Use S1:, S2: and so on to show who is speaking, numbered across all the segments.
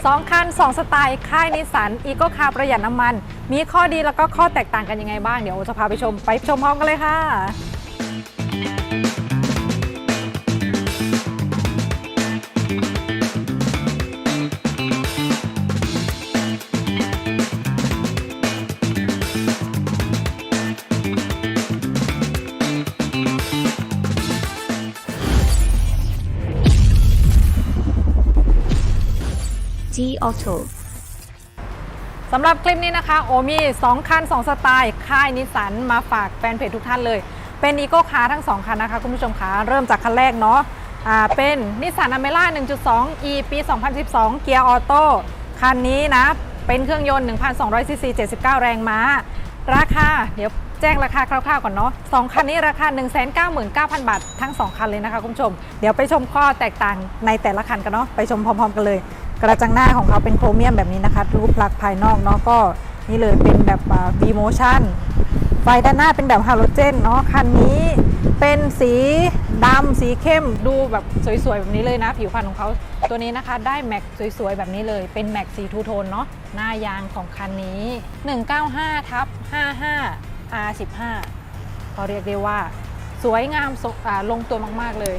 S1: 2 คัน 2 สไตล์ ค่ายนิสสันอีโกคาประหยัดน้ำมัน มีข้อดีแล้วก็ข้อแตกต่างกันยังไงบ้าง เดี๋ยวจะพาไปชม ไปชมพร้อมกันเลยค่ะ
S2: Auto
S1: สำหรับคลิปนี้นะคะ โอมี 2 คัน 2 สไตล์ ค่ายนิสสันมาฝากแฟนเพจทุกท่านเลย เป็นอีโก้คาร์ทั้ง 2 คันนะคะ คุณผู้ชมคะเริ่มจากคันแรกเนาะอ่าเป็นนิสสันอเมร่า1.2 e ปี 2012 เกียร์ออโต้คันนี้นะ เป็นเครื่องยนต์ 1,200 ซีซี 79 แรงม้า ราคา เดี๋ยวแจ้งราคาคร่าวๆก่อนเนาะสองคันนี้ราคา 199,000 บาท ทั้ง 2 คันเลยนะคะคุณผู้ชม เดี๋ยวไปชมข้อแตกต่างในแต่ละคันกันเนาะ ไปชมพร้อม ๆ กันเลย กระจังหน้าของเขาเป็นโครเมียมแบบนี้นะคะรูปลักษณ์ภายนอกเนาะก็นี่เลยเป็นแบบ V motion ไฟด้านหน้าเป็นแบบฮาโลเจนเนาะคันนี้เป็นสีดำสีเข้มดูแบบสวยๆ แบบนี้เลยนะ ผิวพรรณของเขาตัวนี้นะคะได้แม็กสวยๆ แบบนี้เลยเป็นแม็กสีทูโทนเนาะหน้ายางของคันนี้ 195ทับ55 R15 ก็เรียกได้ว่า สวยงามสอ่าลงตัวมากๆเลย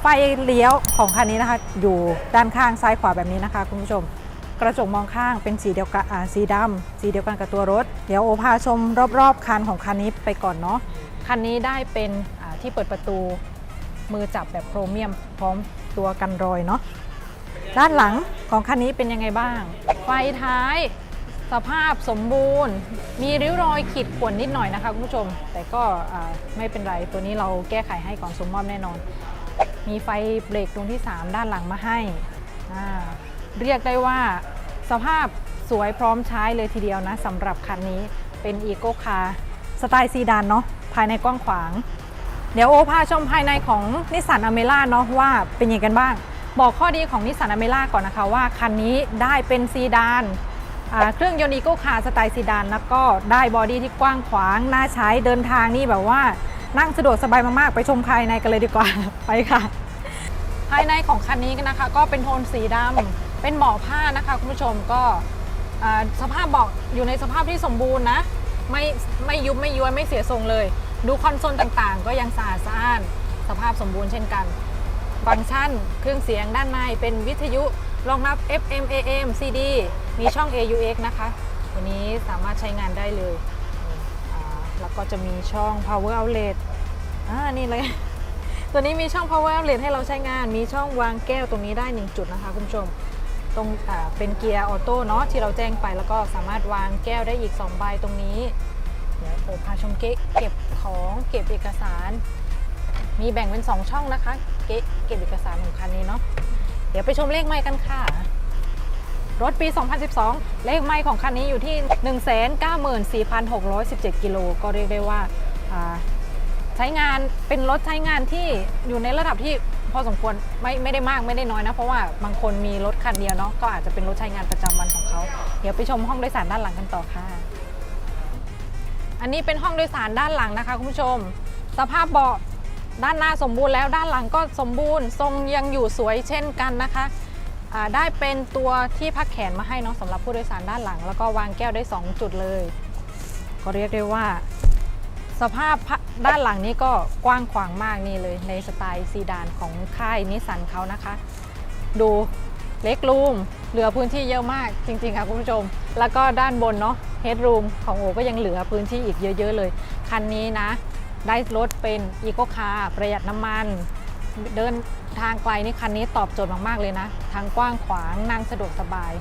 S1: ไฟเลี้ยวของคันนี้นะคะ อยู่ด้านข้างซ้ายขวาแบบนี้นะคะ คุณผู้ชม กระจกมองข้างเป็นสีเดียวกันสีดำสีเดียวกันกับตัวรถ เดี๋ยวโอพาชมรอบๆคันของคันนี้ไปก่อนเนาะคันนี้ได้เป็นที่เปิดประตูมือจับแบบโครเมียมพร้อมตัวกันรอยเนาะด้านหลังของคันนี้เป็นยังไงบ้าง ไฟท้าย สภาพสมบูรณ์ มีริ้วรอยขีดข่วนนิดหน่อยนะคะคุณผู้ชม แต่ก็ไม่เป็นไรตัวนี้เราแก้ไขให้ก่อนสมมอบแน่นอน มีไฟเบรกตรงที่ 3 ด้านหลังมาให้ เรียกได้ว่าสภาพสวยพร้อมใช้เลยทีเดียวนะสำหรับคันนี้เป็น e โ o คาร์สไตล์ซีดานเนาะภายในกว้างขวาง เดี๋ยวโอพาชมภายในของนิสสันอเมร่าเนาะว่าเป็นยังไงกันบ้าง บอกข้อดีของนิสสันอเมร่าก่อนนะคะว่าคันนี้ได้เป็นซีดานเครื่องยนต์อีโก้คาร์สไตล์ซีดานแล้วก็ได้บอดี้ที่กว้างขวางน่าใช้เดินทางนี่แบบว่า นั่งสะดวกสบายมากๆ ไปชมภายในกันเลยดีกว่า ไปค่ะ ภายในของคันนี้นะคะ ก็เป็นโทนสีดำเป็นเบาะผ้านะคะคุณผู้ชมก็สภาพเบาะอยู่ในสภาพที่สมบูรณ์นะ ไม่ไม่ยุบไม่ย้วยไม่เสียทรงเลย ดูคอนโซลต่างๆ ก็ยังสะอาดสะอ้านสภาพสมบูรณ์เช่นกัน ฟังก์ชันเครื่องเสียงด้านในเป็นวิทยุรองรับ FM AM CD มีช่อง AUX นะคะตัวนี้สามารถใช้งานได้เลย แล้วก็จะมีช่อง power outlet อ่านี่เลย ตัวนี้มีช่อง power outlet ให้เราใช้งาน มีช่องวางแก้วตรงนี้ได้ 1 จุดนะคะคุณผู้ชม ตรงเป็นเกียร์ออโต้เนาะที่เราแจ้งไป แล้วก็สามารถวางแก้วได้อีก2ใบตรงนี้เดี๋ยวโอพาชมเก๊เก็บของเก็บเอกสาร มีแบ่งเป็น 2 ช่องนะคะ เก๊เก็บเอกสารของคันนี้เนาะ เดี๋ยวไปชมเลขไมค์กันค่ะ รถปี 2012 เลขไมค์ของคันนี้อยู่ที่ 194,617 กิโล ก็เรียกได้ว่าาใช้งานเป็นรถใช้งานที่อยู่ในระดับที่พอสมควรไม่ไม่ได้มากไม่ได้น้อยนะ เพราะว่าบางคนมีรถคันเดียวเนาะก็อาจจะเป็นรถใช้งานประจำวันของเขา เดี๋ยวไปชมห้องโดยสารด้านหลังกันต่อค่ะ อันนี้เป็นห้องโดยสารด้านหลังนะคะคุณผู้ชม สภาพเบาะด้านหน้าสมบูรณ์แล้วด้านหลังก็สมบูรณ์ ทรงยังอยู่สวยเช่นกันนะคะ ได้เป็นตัวที่พักแขนมาให้เนาะสำหรับผู้โดยสารด้านหลัง แล้วก็วางแก้วได้ 2 จุดเลย ก็เรียกได้ว่า สภาพด้านหลังนี้ก็กว้างขวางมากนี่เลยในสไตล์ซีดานของค่ายนิสสันเขานะคะ ดูเล็กรูมเหลือพื้นที่เยอะมากจริง ๆ ค่ะคุณผู้ชม แล้วก็ด้านบนเนาะเฮดรูมของโอก็ยังเหลือพื้นที่อีกเยอะ ๆ เลย คันนี้นะ ได้รถเป็นอีโคคาร์ประหยัดน้ำมัน เดินทางไกลนี่คันนี้ตอบโจทย์มาก ๆ เลยนะ ทางกว้างขวางนั่งสะดวกสบาย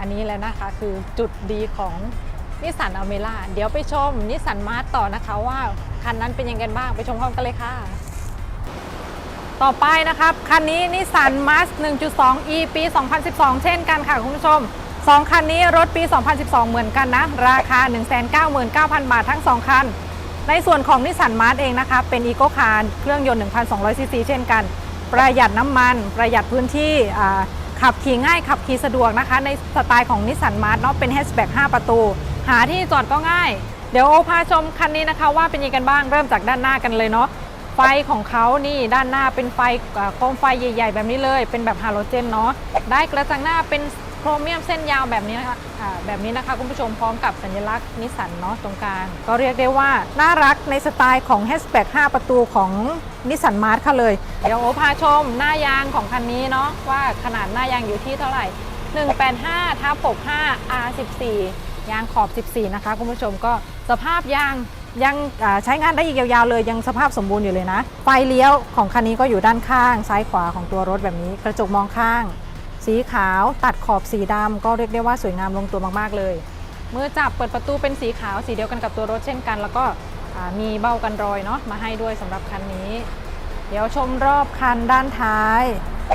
S1: อันนี้แหล้วนะคะคือจุดดีของนิสสันอเมร่าเดี๋ยวไปชมนิสสันมาร์ต่อนะคะว่า คันนั้นเป็นยังไงบ้างไปชมพร้อมกันเลยค่ะ ต่อไปนะครับ คันนี้นิสสันมาร์1.2 e ปี 2012 เช่นกันค่ะคุณผู้ชม 2 คันนี้รถปี 2012 เหมือนกันนะ ราคา 199,000 บาททั้ง 2 คัน ในส่วนของนิสสันมาร์เองนะคะ เป็นอีโกคาร์เครื่องยนต์ 1,200 ซีซีเช่นกัน ประหยัดน้ำมัน ประหยัดพื้นที่ขับขี่ง่าย ขับขี่สะดวกนะคะ ในสไตล์ของนิสสันมาร์เนาะเป็นแฮชแบ็ก5ประตู หาที่จอดก็ง่าย เดี๋ยวโอพาชมคันนี้นะคะว่าเป็นยังไงกันบ้างเริ่มจากด้านหน้ากันเลยเนาะไฟของเขานี่ด้านหน้าเป็นไฟโคมไฟใหญ่ ๆ แบบนี้เลย เป็นแบบฮาโลเจนเนาะได้กระจังหน้าเป็น โครเมียมเส้นยาวแบบนี้นะคะอ่าแบบนี้นะคะคุณผู้ชมพร้อมกับสัญลักษณ์นิสสันเนาะตรงกลางก็เรียกได้ว่า น่ารักในสไตล์ของ hatchback 5ประตูของนิสสันมาร์ทค่ะเลย เดี๋ยวโอพาชมหน้ายางของคันนี้เนาะว่าขนาดหน้ายางอยู่ที่เท่าไหร่ 185ทับ65 R14 ยางขอบ 14 นะคะคุณผู้ชมก็สภาพยางยังใช้งานได้อีกยาวๆเลยยังสภาพสมบูรณ์อยู่เลยนะ ไฟเลี้ยวของคันนี้ก็อยู่ด้านข้างซ้ายขวาของตัวรถแบบนี้ กระจกมองข้าง สีขาวตัดขอบสีดำก็เรียกได้ว่าสวยงามลงตัวมากๆเลยมือจับเปิดประตูเป็นสีขาวสีเดียวกันกับตัวรถเช่นกัน แล้วก็มีเบ้ากันรอยเนาะมาให้ด้วยสำหรับคันนี้ เดี๋ยวชมรอบคันด้านท้าย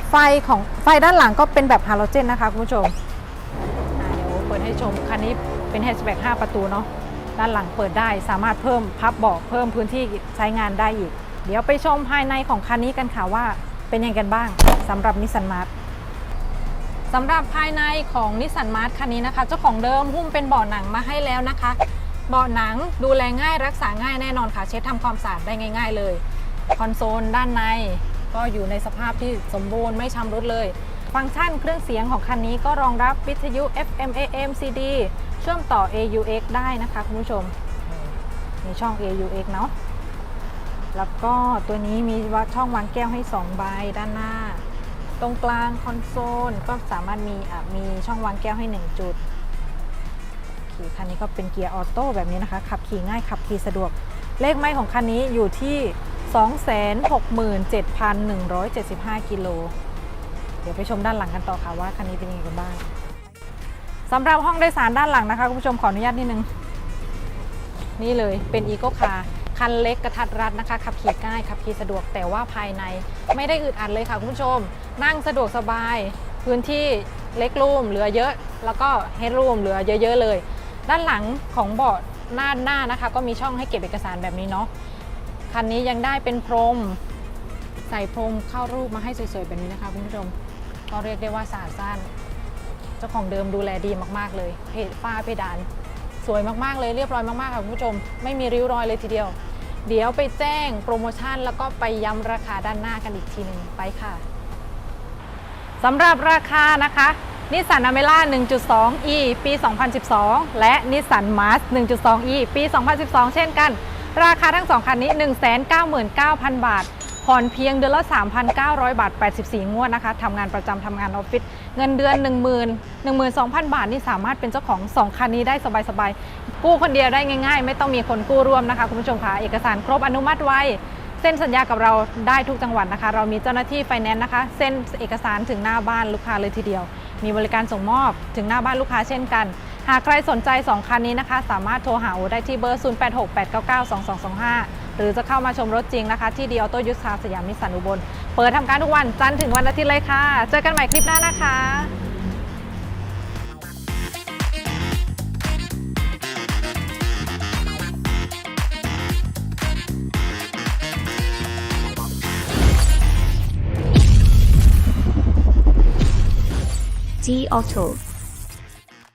S1: ไฟของไฟด้านหลังก็เป็นแบบฮาโลเจนนะคะคุณผู้ชมเดี๋ยวเปิดให้ชมคันนี้เป็นแฮชแบ็ก5ประตูเนาะด้านหลังเปิดได้สามารถเพิ่มพับเบาะเพิ่มพื้นที่ใช้งานได้อีก เดี๋ยวไปชมภายในของคันนี้กันค่ะว่าเป็นยังไงกันบ้างสำหรับนิสสันมาร์ สำหรับภายในของนิสสันมาร์ทคันนี้นะคะ เจ้าของเดิมหุ้มเป็นเบาะหนังมาให้แล้วนะคะ เบาะหนังดูแลง่ายรักษาง่ายแน่นอนค่ะ เช็ดทำความสะอาดได้ง่าย ๆ เลย คอนโซลด้านในก็อยู่ในสภาพที่สมบูรณ์ไม่ชำรุดเลย ฟังก์ชันเครื่องเสียงของคันนี้ก็รองรับวิทยุ FM AM CD เชื่อมต่อ AUX ได้นะคะคุณผู้ชมมีช่อง AUX เนาะแล้วก็ตัวนี้มีช่องวางแก้วให้ 2 ใบด้านหน้า ตรงกลางคอนโซลก็สามารถมีมีช่องวางแก้วให้ 1 จุดขี่คันนี้ก็เป็นเกียร์ออโต้แบบนี้นะคะ ขับขี่ง่ายขับขี่สะดวก เลขไม้ของคันนี้อยู่ที่ 267,175 กิโล เดี๋ยวไปชมด้านหลังกันต่อค่ะว่าคันนี้เป็นยังไงกันบ้างสำหรับห้องโดยสารด้านหลังนะคะ คุณผู้ชมขออนุญาตนิดนึง นี่เลยเป็นอีโ c คาร์ คันเล็กกระทัดรัดนะคะขับขี่ง่ายขับขี่สะดวกแต่ว่าภายในไม่ได้อึดอัดเลยค่ะคุณผู้ชม นั่งสะดวกสบาย พื้นที่เล็กรูมเหลือเยอะ แล้วก็เฮดรูมเหลือเยอะ ๆ เลย ด้านหลังของเบาะหน้าหน้านะคะ ก็มีช่องให้เก็บเอกสารแบบนี้เนาะคันนี้ยังได้เป็นพรม ใส่พรมเข้ารูปมาให้สวยๆแบบนี้นะคะคุณผู้ชมก็เรียกได้ว่าสะอาดซ่านเจ้าของเดิมดูแลดีมากๆเลยเพจฝ้าเพดาน สวยมากๆเลยเรียบร้อยมากๆค่ะคุณผู้ชม ไม่มีริ้วรอยเลยทีเดียว เดี๋ยวไปแจ้งโปรโมชั่น แล้วก็ไปย้ำราคาด้านหน้ากันอีกทีหนึ่งไปค่ะสำหรับราคานะคะนิสสันอเมล่า 1.2e ปี 2012 และนิสสันมาร์ส 1.2e ปี 2012 เช่นกัน ราคาทั้ง2คันนี้ 199,000 บาท ผ่อนเพียงเดือนละ 3,900 บาท 84 งวดนะคะทำงานประจำทำงานออฟฟิศเงินเดือน 10,000 12,000 บาทนี่สามารถเป็นเจ้าของ 2 คันนี้ได้สบายๆ กู้คนเดียวได้ง่ายๆ ไม่ต้องมีคนกู้ร่วมนะคะคุณผู้ชมคะเอกสารครบอนุมัติไวเซ็นสัญญากับเราได้ทุกจังหวัดนะคะ เรามีเจ้าหน้าที่ไฟแนนซ์นะคะ เซ็นเอกสารถึงหน้าบ้านลูกค้าเลยทีเดียว มีบริการส่งมอบถึงหน้าบ้านลูกค้าเช่นกัน หากใครสนใจ 2 คันนี้นะคะ สามารถโทรหาโอได้ที่เบอร์ 0868992225 หรือจะเข้ามาชมรถจริงนะคะที่ดีออโต้ยุทธาสยามนิสันอุบล เปิดทำการทุกวันจันทร์ถึงวันอาทิตย์เลยค่ะ เจอกันใหม่คลิปหน้านะคะ
S2: G Auto